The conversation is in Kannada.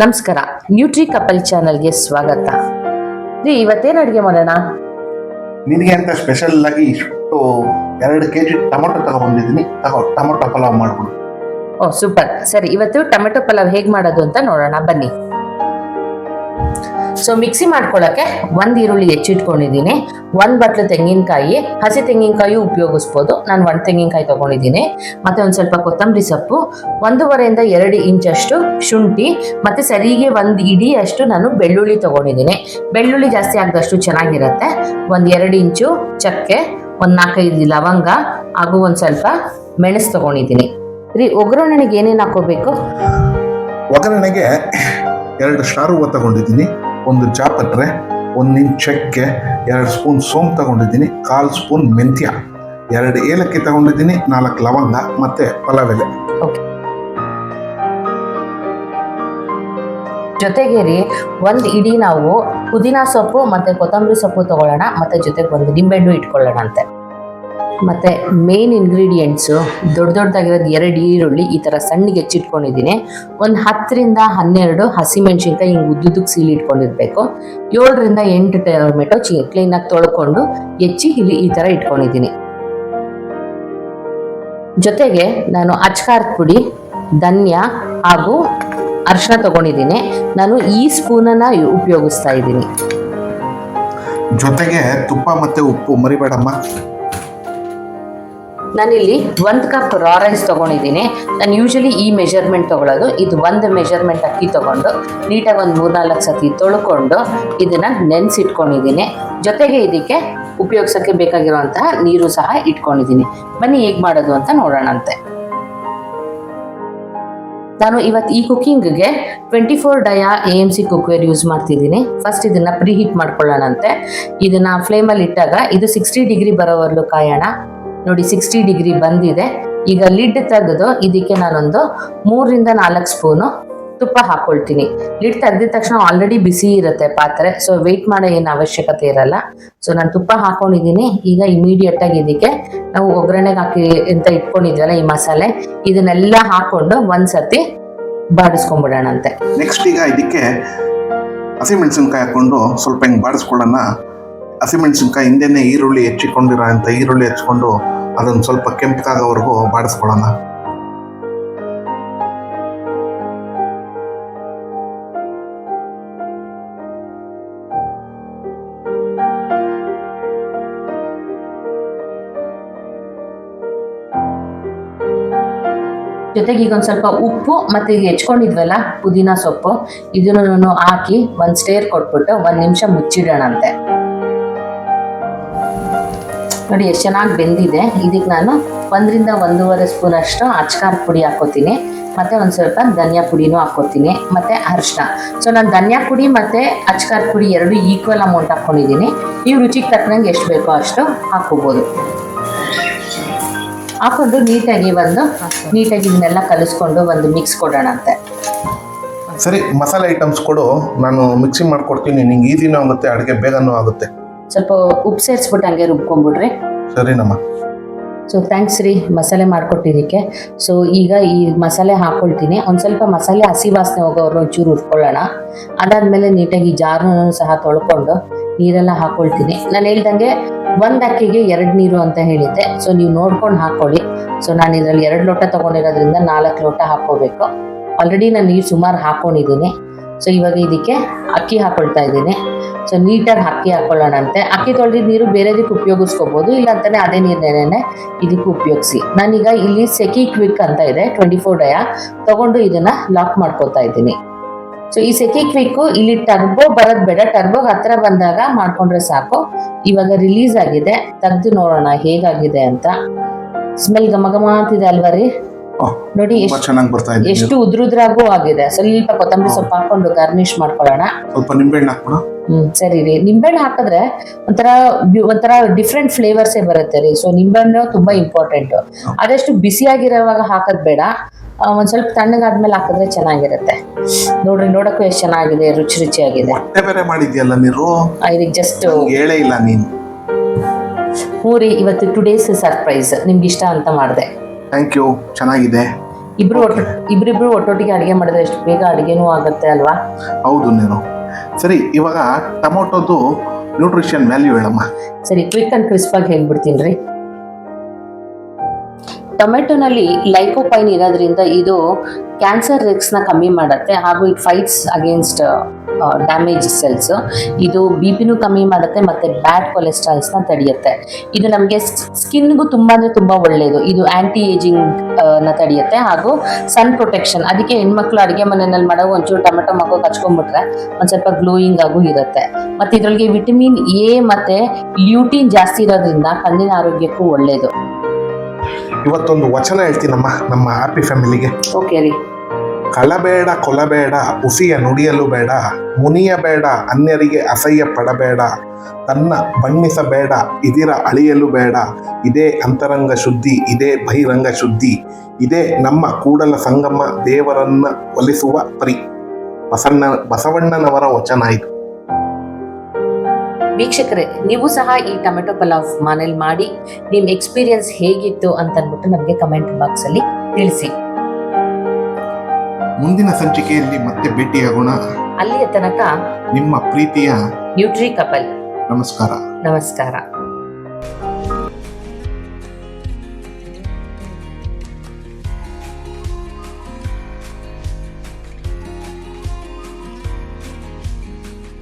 ನಮಸ್ಕಾರ. ನ್ಯೂಟ್ರಿ ಕಪಲ್ ಚಾನಲ್ಗೆ ಸ್ವಾಗತ. ರೀ ಇವತ್ತೇನು ಅಡುಗೆ ಮಾಡೋಣ? ನಿನಗೆ ಅಂತ ಸ್ಪೆಷಲ್ ಆಗಿ ಇಷ್ಟು ಎರಡು ಕೆ ಜಿ ಟೊಮೊಟೊ ತಗೊಬಂದಿದ್ದೀನಿ. ತಗೋ ಟೊಮೊಟೊ ಪಲಾವ್ ಮಾಡ್ಬಿಡು. ಓ ಸೂಪರ್. ಸರಿ ಇವತ್ತು ಟೊಮೆಟೊ ಪಲಾವ್ ಹೇಗೆ ಮಾಡೋದು ಅಂತ ನೋಡೋಣ. ಬನ್ನಿ. ಸೊ ಮಿಕ್ಸಿ ಮಾಡ್ಕೊಳ್ಳೋಕ್ಕೆ ಒಂದು ಈರುಳ್ಳಿ ಹೆಚ್ಚಿಟ್ಕೊಂಡಿದ್ದೀನಿ ಒಂದು ಬಟ್ಲು ತೆಂಗಿನಕಾಯಿ ಹಸಿ ತೆಂಗಿನಕಾಯಿ ಉಪಯೋಗಿಸ್ಬೋದು ನಾನು ಒಂದು ತೆಂಗಿನಕಾಯಿ ತೊಗೊಂಡಿದ್ದೀನಿ ಮತ್ತು ಒಂದು ಸ್ವಲ್ಪ ಕೊತ್ತಂಬರಿ ಸೊಪ್ಪು ಒಂದೂವರೆಯಿಂದ ಎರಡು ಇಂಚಷ್ಟು ಶುಂಠಿ, ಮತ್ತು ಸರಿಗೆ ಒಂದು ಇಡಿಯಷ್ಟು ನಾನು ಬೆಳ್ಳುಳ್ಳಿ ತೊಗೊಂಡಿದ್ದೀನಿ. ಬೆಳ್ಳುಳ್ಳಿ ಜಾಸ್ತಿ ಆಗದಷ್ಟು ಚೆನ್ನಾಗಿರುತ್ತೆ. ಒಂದು ಎರಡು ಇಂಚು ಚಕ್ಕೆ, ಒಂದು ನಾಲ್ಕೈದು ಲವಂಗ, ಹಾಗೂ ಒಂದು ಸ್ವಲ್ಪ ಮೆಣಸು ತೊಗೊಂಡಿದ್ದೀನಿ. ರೀ, ಒಗ್ಗರಣೆಗೆ ಏನೇನು ಹಾಕೋಬೇಕು ಒಗ್ಗರಣೆಗೆ ಎರಡು ಹೂವು ತಗೊಂಡಿದ್ದೀನಿ. ಒಂದು ಚಾಪತ್ರೆ ಒಂದು ಇಂಚ್ ಚಕ್ಕೆ, ಎರಡು ಸ್ಪೂನ್ ಸೋಂಪು ತಗೊಂಡಿದ್ದೀನಿ, ಕಾಲು ಸ್ಪೂನ್ ಮೆಂತ್ಯ. ಎರಡು ಏಲಕ್ಕಿ ತಗೊಂಡಿದ್ದೀನಿ, ನಾಲ್ಕು ಲವಂಗ ಮತ್ತು ಪಲಾವೆಲೆ. ಜೊತೆಗೆ ರೀ, ಒಂದು ಇಡೀ ನಾವು ಪುದೀನಾ ಸೊಪ್ಪು ಮತ್ತು ಕೊತ್ತಂಬರಿ ಸೊಪ್ಪು ತಗೊಳ್ಳೋಣ, ಮತ್ತು ಜೊತೆಗೆ ಒಂದು ನಿಂಬೆಹಣ್ಣು ಇಟ್ಕೊಳ್ಳೋಣ ಅಂತೆ. ಮತ್ತು ಮೇನ್ ಇಂಗ್ರೀಡಿಯೆಂಟ್ಸು ದೊಡ್ಡ ದೊಡ್ಡದಾಗಿರೋದು ಎರಡು ಈರುಳ್ಳಿ ಈ ಥರ ಸಣ್ಣಗೆ ಹೆಚ್ಚಿಟ್ಕೊಂಡಿದ್ದೀನಿ. ಒಂದು ಹತ್ತರಿಂದ ಹನ್ನೆರಡು ಹಸಿಮೆಣ್ಸಿನ್ಕಾಯಿ ಹಿಂಗೆ ಉದ್ದುದಕ್ಕೆ ಸೀಲಿ ಇಟ್ಕೊಂಡಿರ್ಬೇಕು. ಏಳರಿಂದ ಎಂಟು ಟೊಮೆಟೊ ಚಿ ಕ್ಲೀನಾಗಿ ತೊಳ್ಕೊಂಡು ಹೆಚ್ಚಿ ಇಲ್ಲಿ ಈ ಥರ ಇಟ್ಕೊಂಡಿದ್ದೀನಿ. ಜೊತೆಗೆ ನಾನು ಅಚ್ಕಾರದ ಪುಡಿ, ಧನ್ಯ ಹಾಗೂ ಅರಿಶಿನ ತಗೊಂಡಿದ್ದೀನಿ. ನಾನು ಈ ಸ್ಪೂನನ್ನು ಉಪಯೋಗಿಸ್ತಾ ಇದ್ದೀನಿ. ಜೊತೆಗೆ ತುಪ್ಪ ಮತ್ತು ಉಪ್ಪು ಮರಿಬೇಡಮ್ಮ. ನಾನಿಲ್ಲಿ ಒಂದು ಕಪ್ ರಾ ರೈಸ್ ತೊಗೊಂಡಿದ್ದೀನಿ. ನಾನು ಯೂಶಲಿ ಈ ಮೆಜರ್ಮೆಂಟ್ ತೊಗೊಳ್ಳೋದು ಇದು ಒಂದು ಮೆಜರ್ಮೆಂಟ್ ಅಕ್ಕಿ ತಗೊಂಡು, ನೀಟಾಗಿ ಒಂದು ಮೂರ್ನಾಲ್ಕು ಸತಿ ತೊಳ್ಕೊಂಡು ಇದನ್ನು ನೆನೆಸಿಟ್ಕೊಂಡಿದ್ದೀನಿ. ಜೊತೆಗೆ ಇದಕ್ಕೆ ಉಪಯೋಗಿಸೋಕ್ಕೆ ಬೇಕಾಗಿರುವಂತಹ ನೀರು ಸಹ ಇಟ್ಕೊಂಡಿದ್ದೀನಿ. ಬನ್ನಿ ಹೇಗೆ ಮಾಡೋದು ಅಂತ ನೋಡೋಣಂತೆ. ನಾನು ಇವತ್ತು ಈ ಕುಕ್ಕಿಂಗ್ಗೆ twenty four dia A M C cookware use ಮಾಡ್ತಿದ್ದೀನಿ. ಫಸ್ಟ್ ಇದನ್ನು ಪ್ರೀ ಹೀಟ್ ಮಾಡ್ಕೊಳ್ಳೋಣಂತೆ. ಇದನ್ನು ಫ್ಲೇಮಲ್ಲಿ ಇಟ್ಟಾಗ ಇದು ಸಿಕ್ಸ್ಟಿ ಡಿಗ್ರಿ ಬರೋವರೆಗೂ ಕಾಯೋಣ. ನೋಡಿ ಸಿಕ್ಸ್ಟಿ ಡಿಗ್ರಿ ಬಂದಿದೆ. ಈಗ ಲಿಡ್ ತೆಗೆದು ಇದಕ್ಕೆ ನಾನೊಂದು ಮೂರರಿಂದ ನಾಲ್ಕು ಸ್ಪೂನು ತುಪ್ಪ ಹಾಕ್ಕೊಳ್ತೀನಿ ಲಿಡ್ ತೆಗೆದಿದ ತಕ್ಷಣ ಆಲ್ರೆಡಿ ಬಿಸಿ ಇರುತ್ತೆ ಪಾತ್ರೆ ಸೊ ವೆಯ್ಟ್ ಮಾಡೋ ಏನು ಅವಶ್ಯಕತೆ ಇರಲ್ಲ. ಸೊ ನಾನು ತುಪ್ಪ ಹಾಕೊಂಡಿದ್ದೀನಿ. ಈಗ ಇಮಿಡಿಯೇಟ್ ಆಗಿ ಇದಕ್ಕೆ ನಾವು ಒಗ್ಗರಣೆಗೆ ಹಾಕಿ ಅಂತ ಇಟ್ಕೊಂಡಿದ್ವಲ್ಲ ಈ ಮಸಾಲೆ, ಇದನ್ನೆಲ್ಲ ಹಾಕೊಂಡು ಒಂದ್ಸತಿ ಬಾಡಿಸ್ಕೊಂಡ್ಬಿಡೋಣಂತೆ. ನೆಕ್ಸ್ಟ್ ಈಗ ಇದಕ್ಕೆ ಹಸಿಮೆಣಸಿನ್ಕಾಯಿ ಹಾಕ್ಕೊಂಡು ಸ್ವಲ್ಪ ಹಿಂಗೆ ಬಾಡಿಸ್ಕೊಳ್ಳೋಣ. ಹಸಿಮೆಣಸಿನ್ಕಾಯಿ ಹಿಂದೆನೇ ಈರುಳ್ಳಿ ಹೆಚ್ಚಿಕೊಂಡಿರೋ ಅಂತ ಈರುಳ್ಳಿ ಹಚ್ಕೊಂಡು ಅದನ್ನು ಸ್ವಲ್ಪ ಕೆಂಪಗಾಗೋವರೆಗೂ ಬಾಡಿಸ್ಕೊಳ್ಳೋಣ. ಜೊತೆಗೆ ಈಗ ಒಂದು ಸ್ವಲ್ಪ ಉಪ್ಪು ಮತ್ತು ಈಗ ಹೆಚ್ಕೊಂಡಿದ್ವಲ್ಲ, ಪುದೀನಾ ಸೊಪ್ಪು. ಇದನ್ನು ಹಾಕಿ ಒಂದು ಸ್ಟೇರ್ ಕೊಟ್ಬಿಟ್ಟು ಒಂದು ನಿಮಿಷ ಮುಚ್ಚಿಡೋಣಂತೆ. ನೋಡಿ ಎಷ್ಟು ಚೆನ್ನಾಗಿ ಬೆಂದಿದೆ ಇದಕ್ಕೆ ನಾನು ಒಂದರಿಂದ ಒಂದೂವರೆ ಸ್ಪೂನ್ ಅಷ್ಟು ಅಚ್ಕಾರ್ ಪುಡಿ ಹಾಕೋತೀನಿ. ಮತ್ತು ಒಂದು ಸ್ವಲ್ಪ ಧನಿಯಾ ಪುಡಿನೂ ಹಾಕೋತೀನಿ, ಮತ್ತು ಅರಿಶಿನ ಸೊ ನಾನು ಧನಿಯಾ ಪುಡಿ ಮತ್ತು ಅಚ್ಕಾರ್ ಪುಡಿ ಎರಡು ಈಕ್ವಲ್ ಅಮೌಂಟ್ ಹಾಕ್ಕೊಂಡಿದ್ದೀನಿ ನೀವು ರುಚಿಗೆ ತಕ್ಕನಂಗೆ ಎಷ್ಟು ಬೇಕೋ ಅಷ್ಟು ಹಾಕ್ಕೋಬೋದು ಹಾಕೊಂಡು ನೀಟಾಗಿ ಒಂದು ನೀಟಾಗಿ ಇದನ್ನೆಲ್ಲ ಕಲಿಸ್ಕೊಂಡು ಒಂದು ಮಿಕ್ಸ್ ಕೊಡೋಣಂತೆ. ಸರಿ, ಮಸಾಲೆ ಐಟಮ್ಸ್ ಕೊಡು. ನಾನು ಮಿಕ್ಸಿ ಮಾಡ್ಕೊಡ್ತೀನಿ. ನಿಂಗೆ ಈಸಿನೂ ಆಗುತ್ತೆ, ಅಡುಗೆ ಬೇಗನೂ ಆಗುತ್ತೆ. ಸ್ವಲ್ಪ ಉಪ್ಪು ಸೇರಿಸ್ಬಿಟ್ಟು ಹಂಗೆ ರುಬ್ಕೊಂಬಿಡ್ರಿ. ಸರಿನಮ್ಮ ಸೊ ಥ್ಯಾಂಕ್ಸ್ ರೀ ಮಸಾಲೆ ಮಾಡಿಕೊಟ್ಟಿದ್ದಕ್ಕೆ. ಸೊ ಈಗ ಈ ಮಸಾಲೆ ಹಾಕ್ಕೊಳ್ತೀನಿ ಒಂದು ಸ್ವಲ್ಪ ಮಸಾಲೆ ಹಸಿ ವಾಸನೆ ಹೋಗೋರು ಒಂಚೂರು ಹುರ್ಕೊಳ್ಳೋಣ ಅದಾದಮೇಲೆ ನೀಟಾಗಿ ಜಾರನ್ನು ಸಹ ತೊಳ್ಕೊಂಡು ನೀರೆಲ್ಲ ಹಾಕ್ಕೊಳ್ತೀನಿ ನಾನು ಹೇಳ್ದಂಗೆ ಒಂದು ಅಕ್ಕಿಗೆ ಎರಡು ನೀರು ಅಂತ ಹೇಳಿದ್ದೆ. ಸೊ ನೀವು ನೋಡ್ಕೊಂಡು ಹಾಕ್ಕೊಳ್ಳಿ ಸೊ ನಾನು ಇದರಲ್ಲಿ ಎರಡು ಲೋಟ ತೊಗೊಂಡಿರೋದ್ರಿಂದ ನಾಲ್ಕು ಲೋಟ ಹಾಕ್ಕೋಬೇಕು. ಆಲ್ರೆಡಿ ನಾನು ನೀರು ಸುಮಾರು ಹಾಕ್ಕೊಂಡಿದ್ದೀನಿ ಸೊ ಇವಾಗ ಇದಕ್ಕೆ ಅಕ್ಕಿ ಹಾಕ್ಕೊಳ್ತಾ ಇದ್ದೀನಿ. ಸೊ ನೀಟಾಗಿ ಅಕ್ಕಿ ಹಾಕ್ಕೊಳ್ಳೋಣಂತೆ ಅಕ್ಕಿ ತೊಳೆದಿದ್ದ ನೀರು ಬೇರೆದಕ್ಕೆ ಉಪಯೋಗಿಸ್ಕೋಬೋದು ಇಲ್ಲ ಅಂತಾನೆ ಅದೇ ನೀರನ್ನೇ ಇದಕ್ಕೆ ಉಪಯೋಗಿಸಿ. ನಾನೀಗ ಇಲ್ಲಿ ಸೆಕಿ ಕ್ವಿಕ್ ಅಂತ ಇದೆ ಟ್ವೆಂಟಿ ಫೋರ್ ಡಯ. ತಗೊಂಡು ಇದನ್ನ ಲಾಕ್ ಮಾಡ್ಕೋತಾ ಇದ್ದೀನಿ. ಸೊ ಈ ಸೆಕಿ ಕ್ವಿಕ್ಕು ಇಲ್ಲಿ ಟರ್ಬೋ ಬರೋದು ಬೇಡ. ಟರ್ಬೋ ಹತ್ರ ಬಂದಾಗ ಮಾಡ್ಕೊಂಡ್ರೆ ಸಾಕು. ಇವಾಗ ರಿಲೀಸ್ ಆಗಿದೆ. ತೆಗ್ದು ನೋಡೋಣ ಹೇಗಾಗಿದೆ ಅಂತ. ಸ್ಮೆಲ್ ಘಮ ಘಮ ಅಂತಿದೆ ಅಲ್ವಾ ರೀ? ನೋಡಿ ಎಷ್ಟು ಚೆನ್ನಾಗಿ ಬರ್ತಾ ಇದೆ ಎಷ್ಟು ಉದ್ರುದ್ರಾಗೂ ಆಗಿದೆ. ಸ್ವಲ್ಪ ಕೊತ್ತಂಬರಿ ಸೊಪ್ಪು ಹಾಕೊಂಡು ಗಾರ್ನಿಶ್ ಮಾಡ್ಕೊಳ್ಳೋಣ. ಸ್ವಲ್ಪ ನಿಂಬೆಹಣ್ಣು ಹಾಕ್ಬಿಡು ಹ್ಮ್ ಸರಿ ರೀ. ನಿಂಬೆಹಣ್ಣು ಹಾಕಿದ್ರೆ ಒಂಥರ ಒಂಥರ ಡಿಫ್ರೆಂಟ್ ಫ್ಲೇವರ್ಸೇ ಬರುತ್ತೆ ರೀ. ಸೊ ನಿಂಬೆಹಣ್ಣು ತುಂಬಾ ಇಂಪಾರ್ಟೆಂಟ್ ಆದಷ್ಟು ಬಿಸಿಯಾಗಿರೋವಾಗ ಹಾಕೋದ್ ಬೇಡ. ಒಂದ್ ಸ್ವಲ್ಪ ತಣ್ಣಗಾದ್ಮೇಲೆ ಹಾಕಿದ್ರೆ ಚೆನ್ನಾಗಿರುತ್ತೆ. ನೋಡ್ರಿ ನೋಡಕ್ಕೂ ಎಷ್ಟು ಚೆನ್ನಾಗಿದೆ ರುಚಿ ರುಚಿಯಾಗಿದೆ. ಬೇರೆ ಮಾಡಿದ್ಯಲ್ಲ ನೀರು ಇದಕ್ಕೆ ಜಸ್ಟ್ ಹೇಳೇ ಇಲ್ಲ ನೀನು. ಹ್ಞೂ ರೀ ಇವತ್ತು ಟು ಡೇಸ್ ಸರ್ಪ್ರೈಸ್ ನಿಮ್ಗೆ ಇಷ್ಟ ಅಂತ ಮಾಡಿದೆ. ಥ್ಯಾಂಕ್ ಯು ಚೆನ್ನಾಗಿದೆ. ಇಬ್ರು ಒಟ್ಟು ಇಬ್ರಿಬ್ರು ಒಟ್ಟೊಟ್ಟಿಗೆ ಅಡಿಗೆ ಮಾಡಿದ್ರೆ ಎಷ್ಟು ಬೇಗ ಅಡಿಗೆನೂ ಆಗುತ್ತೆ ಅಲ್ವಾ? ಹೌದು ನೀನು. ಸರಿ, ಇವಾಗ ಟೊಮೊಟೊದು ನ್ಯೂಟ್ರಿಷನ್ ವ್ಯಾಲ್ಯೂ ಹೇಳಮ್ಮ. ಸರಿ ಕ್ವಿಕ್ ಅಂಡ್ ಕ್ರಿಸ್ಪ್ ಆಗಿ ಹೇಳ್ಬಿಡ್ತೀನಿ ರೀ. ಟೊಮೆಟೊನಲ್ಲಿ ಲೈಕೋಪೈನ್ ಇರೋದ್ರಿಂದ ಇದು ಕ್ಯಾನ್ಸರ್ ರಿಸ್ಕ್ನ ಕಮ್ಮಿ ಮಾಡುತ್ತೆ ಹಾಗೂ it fights against damage cells ಇದು ಬಿ ಪಿನೂ ಕಮ್ಮಿ ಮಾಡುತ್ತೆ ಮತ್ತೆ ಬ್ಯಾಡ್ ಕೊಲೆಸ್ಟ್ರಾಲ್ಸ್ನ ತಡೆಯುತ್ತೆ. ಇದು ನಮಗೆ ಸ್ಕಿನ್ಗೂ ತುಂಬ ಅಂದರೆ ತುಂಬ ಒಳ್ಳೆಯದು ಇದು ಆ್ಯಂಟಿ ಏಜಿಂಗ್ನ ತಡೆಯುತ್ತೆ. ಹಾಗೂ ಸನ್ ಪ್ರೊಟೆಕ್ಷನ್ ಅದಕ್ಕೆ ಹೆಣ್ಮಕ್ಳು ಅಡುಗೆ ಮನೆಯಲ್ಲಿ ಮಾಡೋ ಒಂಚೂರು ಟೊಮೆಟೊ ಮಗು ಹಚ್ಕೊಂಡ್ಬಿಟ್ರೆ ಒಂದು ಸ್ವಲ್ಪ ಗ್ಲೋಯಿಂಗ್ ಆಗು ಇರುತ್ತೆ. ಮತ್ತು ಇದರೊಳಗೆ ವಿಟಮಿನ್ ಎ ಮತ್ತು ಲ್ಯೂಟಿನ್ ಜಾಸ್ತಿ ಇರೋದ್ರಿಂದ ಕಣ್ಣಿನ ಆರೋಗ್ಯಕ್ಕೂ ಒಳ್ಳೆಯದು ಇವತ್ತೊಂದು ವಚನ ಹೇಳ್ತೀನಮ್ಮ ನಮ್ಮ ಹ್ಯಾಪಿ ಫ್ಯಾಮಿಲಿಗೆ ಓಕೆ ರೀ. ಕಳಬೇಡ ಕೊಲಬೇಡ, ಉಸಿಯ ನುಡಿಯಲು ಬೇಡ ಮುನಿಯಬೇಡ ಅನ್ಯರಿಗೆ ಅಸಹ್ಯ ಪಡಬೇಡ, ತನ್ನ ಬಣ್ಣಿಸಬೇಡ, ಇದಿರ ಅಳಿಯಲು ಬೇಡ, ಇದೇ ಅಂತರಂಗ ಶುದ್ಧಿ, ಇದೇ ಬಹಿರಂಗ ಶುದ್ಧಿ, ಇದೇ ನಮ್ಮ ಕೂಡಲ ಸಂಗಮ ದೇವರನ್ನ ಒಲಿಸುವ ಪರಿ. ಬಸಣ್ಣ ಬಸವಣ್ಣನವರ ವಚನ ಇದು. ವೀಕ್ಷಕರೇ, ನೀವು ಸಹ ಈ ಟೊಮೆಟೊ ಪಲಾವ್ ಮನೇಲಿ ಮಾಡಿ ನಿಮ್ಮ ಎಕ್ಸ್ಪೀರಿಯನ್ಸ್ ಹೇಗಿತ್ತು ಅಂತ ಅಂದ್ಬಿಟ್ಟು ನಮಗೆ ಕಮೆಂಟ್ ಬಾಕ್ಸಲ್ಲಿ ತಿಳಿಸಿ. ಮುಂದಿನ ಸಂಚಿಕೆಯಲ್ಲಿ ಮತ್ತೆ ಭೇಟಿಯಾಗೋಣ. ಅಲ್ಲಿಯ ತನಕ ನಿಮ್ಮ ಪ್ರೀತಿಯ ನ್ಯೂಟ್ರಿ ಕಪಲ್. ನಮಸ್ಕಾರ. ನಮಸ್ಕಾರ.